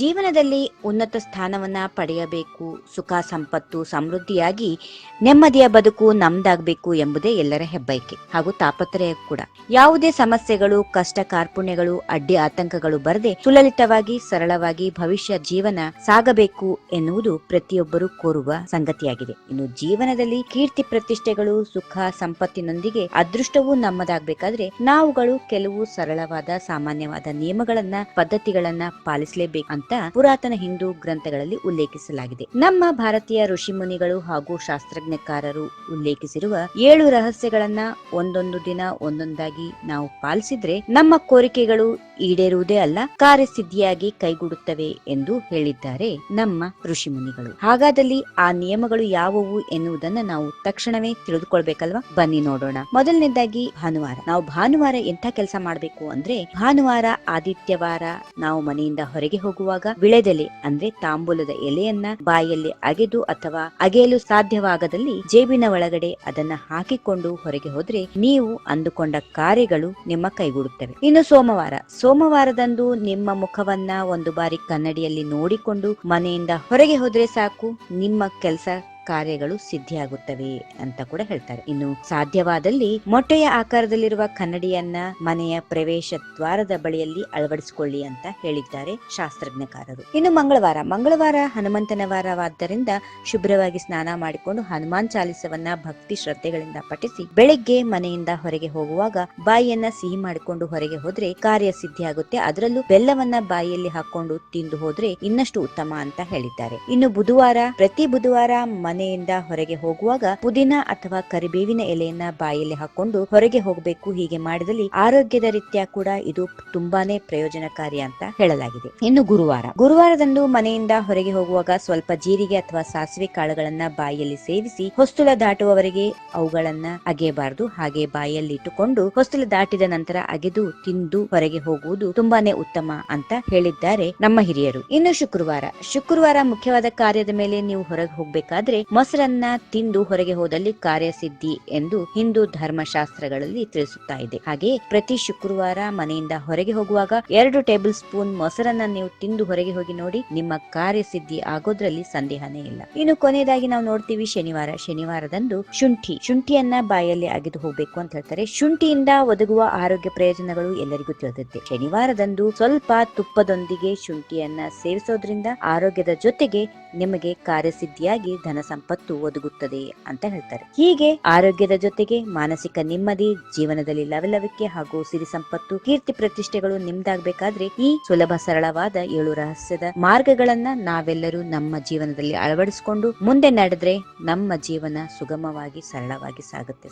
ಜೀವನದಲ್ಲಿ ಉನ್ನತ ಸ್ಥಾನವನ್ನ ಪಡೆಯಬೇಕು, ಸುಖ, ಸಂಪತ್ತು, ಸಮೃದ್ಧಿಯಾಗಿ ನೆಮ್ಮದಿಯ ಬದುಕು ನಮ್ದಾಗಬೇಕು ಎಂಬುದೇ ಎಲ್ಲರ ಹೆಬ್ಬಯಕೆ ಹಾಗೂ ತಾಪತ್ರಯ ಕೂಡ. ಯಾವುದೇ ಸಮಸ್ಯೆಗಳು, ಕಷ್ಟ ಕಾರ್ಪುಣ್ಯಗಳು, ಅಡ್ಡಿ ಆತಂಕಗಳು ಬರದೆ ಸುಲಲಿತವಾಗಿ, ಸರಳವಾಗಿ ಭವಿಷ್ಯ ಜೀವನ ಸಾಗಬೇಕು ಎನ್ನುವುದು ಪ್ರತಿಯೊಬ್ಬರು ಕೋರುವ ಸಂಗತಿಯಾಗಿದೆ. ಇನ್ನು ಜೀವನದಲ್ಲಿ ಕೀರ್ತಿ ಪ್ರತಿಷ್ಠೆಗಳು, ಸುಖ, ಸಂಪತ್ತಿನೊಂದಿಗೆ ಅದೃಷ್ಟವೂ ನಮ್ಮದಾಗಬೇಕಾದ್ರೆ ನಾವುಗಳು ಕೆಲವು ಸರಳವಾದ, ಸಾಮಾನ್ಯವಾದ ನಿಯಮಗಳನ್ನ, ಪದ್ಧತಿಗಳನ್ನ ಪಾಲಿಸಲೇಬೇಕು ಅಂತ ಪುರಾತನ ಹಿಂದೂ ಗ್ರಂಥಗಳಲ್ಲಿ ಉಲ್ಲೇಖಿಸಲಾಗಿದೆ. ನಮ್ಮ ಭಾರತೀಯ ಋಷಿ ಮುನಿಗಳು ಹಾಗೂ ಶಾಸ್ತ್ರಜ್ಞಕಾರರು ಉಲ್ಲೇಖಿಸಿರುವ ಏಳು ರಹಸ್ಯಗಳನ್ನ ಒಂದೊಂದು ದಿನ ಒಂದೊಂದಾಗಿ ನಾವು ಪಾಲಿಸಿದ್ರೆ ನಮ್ಮ ಕೋರಿಕೆಗಳು ಈಡೇರುವುದೇ ಅಲ್ಲ, ಕಾರ್ಯಸಿದ್ಧಿಯಾಗಿ ಕೈಗೂಡುತ್ತವೆ ಎಂದು ಹೇಳಿದ್ದಾರೆ ನಮ್ಮ ಋಷಿ ಮುನಿಗಳು. ಹಾಗಾದಲ್ಲಿ ಆ ನಿಯಮಗಳು ಯಾವುವು ಎನ್ನುವುದನ್ನ ನಾವು ತಕ್ಷಣವೇ ತಿಳಿದುಕೊಳ್ಬೇಕಲ್ವಾ? ಬನ್ನಿ ನೋಡೋಣ. ಮೊದಲನೇದಾಗಿ ಭಾನುವಾರ. ನಾವು ಭಾನುವಾರ ಎಂಥ ಕೆಲಸ ಮಾಡಬೇಕು ಅಂದ್ರೆ ಭಾನುವಾರ ಆದಿತ್ಯವಾರ ನಾವು ಮನೆಯಿಂದ ಹೊರಗೆ ಹೋಗುವಾಗ ವಿಳೆದೆಲೆ ಅಂದ್ರೆ ತಾಂಬೂಲದ ಎಲೆಯನ್ನ ಬಾಯಲ್ಲಿ ಅಗೆದು ಅಥವಾ ಅಗೆಯಲು ಸಾಧ್ಯವಾಗದಲ್ಲಿ ಜೇಬಿನ ಒಳಗಡೆ ಅದನ್ನ ಹಾಕಿಕೊಂಡು ಹೊರಗೆ ಹೋದ್ರೆ ನೀವು ಅಂದುಕೊಂಡ ಕಾರ್ಯಗಳು ನಿಮ್ಮ ಕೈಗೂಡುತ್ತವೆ. ಇನ್ನು ಸೋಮವಾರ. ಸೋಮವಾರದಂದು ನಿಮ್ಮ ಮುಖವನ್ನ ಒಂದು ಬಾರಿ ಕನ್ನಡಿಯಲ್ಲಿ ನೋಡಿಕೊಂಡು ಮನೆಯಿಂದ ಹೊರಗೆ ಹೋದ್ರೆ ಸಾಕು. ನಿಮ್ಮ ಕೆಲಸ ಕಾರ್ಯಗಳು ಸಿದ್ಧಿಯಾಗುತ್ತವೆ ಅಂತ ಕೂಡ ಹೇಳ್ತಾರೆ. ಇನ್ನು ಸಾಧ್ಯವಾದಲ್ಲಿ ಮೊಟ್ಟೆಯ ಆಕಾರದಲ್ಲಿರುವ ಕನ್ನಡಿಯನ್ನ ಮನೆಯ ಪ್ರವೇಶ ದ್ವಾರದ ಬಳಿಯಲ್ಲಿ ಅಳವಡಿಸಿಕೊಳ್ಳಿ ಅಂತ ಹೇಳಿದ್ದಾರೆ ಶಾಸ್ತ್ರಜ್ಞಕಾರರು. ಇನ್ನು ಮಂಗಳವಾರ ಮಂಗಳವಾರ ಹನುಮಂತನ ವಾರವಾದ್ದರಿಂದ ಶುಭ್ರವಾಗಿ ಸ್ನಾನ ಮಾಡಿಕೊಂಡು ಹನುಮಾನ್ ಚಾಲಿಸವನ್ನ ಭಕ್ತಿ ಶ್ರದ್ಧೆಗಳಿಂದ ಪಠಿಸಿ ಬೆಳಿಗ್ಗೆ ಮನೆಯಿಂದ ಹೊರಗೆ ಹೋಗುವಾಗ ಬಾಯಿಯನ್ನ ಸಿಹಿ ಮಾಡಿಕೊಂಡು ಹೊರಗೆ ಹೋದ್ರೆ ಕಾರ್ಯ ಸಿದ್ಧಿಯಾಗುತ್ತೆ. ಅದರಲ್ಲೂ ಬೆಲ್ಲವನ್ನ ಬಾಯಿಯಲ್ಲಿ ಹಾಕೊಂಡು ತಿಂದು ಹೋದ್ರೆ ಇನ್ನಷ್ಟು ಉತ್ತಮ ಅಂತ ಹೇಳಿದ್ದಾರೆ. ಇನ್ನು ಬುಧವಾರ, ಪ್ರತಿ ಬುಧವಾರ ಮನೆಯಿಂದ ಹೊರಗೆ ಹೋಗುವಾಗ ಪುದೀನ ಅಥವಾ ಕರಿಬೇವಿನ ಎಲೆಯನ್ನ ಬಾಯಲ್ಲಿ ಹಾಕೊಂಡು ಹೊರಗೆ ಹೋಗಬೇಕು ಹೀಗೆ ಮಾಡಿದಲ್ಲಿ ಆರೋಗ್ಯದ ರೀತಿಯ ಕೂಡ ಇದು ತುಂಬಾನೇ ಪ್ರಯೋಜನಕಾರಿ ಅಂತ ಹೇಳಲಾಗಿದೆ. ಇನ್ನು ಗುರುವಾರ. ಗುರುವಾರದಂದು ಮನೆಯಿಂದ ಹೊರಗೆ ಹೋಗುವಾಗ ಸ್ವಲ್ಪ ಜೀರಿಗೆ ಅಥವಾ ಸಾಸಿವೆ ಕಾಳುಗಳನ್ನ ಬಾಯಿಯಲ್ಲಿ ಸೇವಿಸಿ ಹೊಸ್ತುಲ ದಾಟುವವರೆಗೆ ಅವುಗಳನ್ನ ಅಗೆಯಬಾರದು. ಹಾಗೆ ಬಾಯಲ್ಲಿ ಇಟ್ಟುಕೊಂಡು ಹೊಸ್ತುಲ ದಾಟಿದ ನಂತರ ಅಗೆದು ತಿಂದು ಹೊರಗೆ ಹೋಗುವುದು ತುಂಬಾನೇ ಉತ್ತಮ ಅಂತ ಹೇಳಿದ್ದಾರೆ ನಮ್ಮ ಹಿರಿಯರು. ಇನ್ನು ಶುಕ್ರವಾರ. ಶುಕ್ರವಾರ ಮುಖ್ಯವಾದ ಕಾರ್ಯದ ಮೇಲೆ ನೀವು ಹೊರಗೆ ಹೋಗ್ಬೇಕಾದ್ರೆ ಮೊಸರನ್ನ ತಿಂದು ಹೊರಗೆ ಹೋದಲ್ಲಿ ಕಾರ್ಯಸಿದ್ಧಿ ಎಂದು ಹಿಂದೂ ಧರ್ಮಶಾಸ್ತ್ರಗಳಲ್ಲಿ ತಿಳಿಸುತ್ತಾ ಇದೆ. ಹಾಗೆ ಪ್ರತಿ ಶುಕ್ರವಾರ ಮನೆಯಿಂದ ಹೊರಗೆ ಹೋಗುವಾಗ ಎರಡು ಟೇಬಲ್ ಸ್ಪೂನ್ ಮೊಸರನ್ನ ನೀವು ತಿಂದು ಹೊರಗೆ ಹೋಗಿ ನೋಡಿ, ನಿಮ್ಮ ಕಾರ್ಯಸಿದ್ಧಿ ಆಗೋದ್ರಲ್ಲಿ ಸಂದೇಹನೇ ಇಲ್ಲ. ಇನ್ನು ಕೊನೆಯದಾಗಿ ನಾವು ನೋಡ್ತೀವಿ ಶನಿವಾರ. ಶನಿವಾರದಂದು ಶುಂಠಿ. ಶುಂಠಿಯನ್ನ ಬಾಯಲ್ಲಿ ಅಗೆದು ಹೋಗ್ಬೇಕು ಅಂತ ಹೇಳ್ತಾರೆ. ಶುಂಠಿಯಿಂದ ಒದಗುವ ಆರೋಗ್ಯ ಪ್ರಯೋಜನಗಳು ಎಲ್ಲರಿಗೂ ತಿಳಿದಿದೆ. ಶನಿವಾರದಂದು ಸ್ವಲ್ಪ ತುಪ್ಪದೊಂದಿಗೆ ಶುಂಠಿಯನ್ನ ಸೇವಿಸೋದ್ರಿಂದ ಆರೋಗ್ಯದ ಜೊತೆಗೆ ನಿಮಗೆ ಕಾರ್ಯಸಿದ್ಧಿಯಾಗಿ ಧನ ಸಂಪತ್ತು ಒದಗುತ್ತದೆ ಅಂತ ಹೇಳ್ತಾರೆ. ಹೀಗೆ ಆರೋಗ್ಯದ ಜೊತೆಗೆ ಮಾನಸಿಕ ನೆಮ್ಮದಿ, ಜೀವನದಲ್ಲಿ ಲವಲವಿಕೆ ಹಾಗೂ ಸಿರಿ ಸಂಪತ್ತು, ಕೀರ್ತಿ ಪ್ರತಿಷ್ಠೆಗಳು ನಿಮ್ದಾಗಬೇಕಾದ್ರೆ ಈ ಸುಲಭ ಸರಳವಾದ ಏಳು ರಹಸ್ಯದ ಮಾರ್ಗಗಳನ್ನ ನಾವೆಲ್ಲರೂ ನಮ್ಮ ಜೀವನದಲ್ಲಿ ಅಳವಡಿಸಿಕೊಂಡು ಮುಂದೆ ನಡೆದ್ರೆ ನಮ್ಮ ಜೀವನ ಸುಗಮವಾಗಿ, ಸರಳವಾಗಿ ಸಾಗುತ್ತೆ.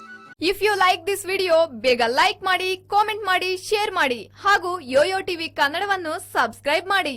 If you like this video ಬೇಗ ಲೈಕ್ ಮಾಡಿ ಕಾಮೆಂಟ್ ಮಾಡಿ ಶೇರ್ ಮಾಡಿ ಹಾಗೂ ಯೋಯೋ ಟಿವಿ ಕನ್ನಡವನ್ನು ಸಬ್ಸ್ಕ್ರೈಬ್ ಮಾಡಿ.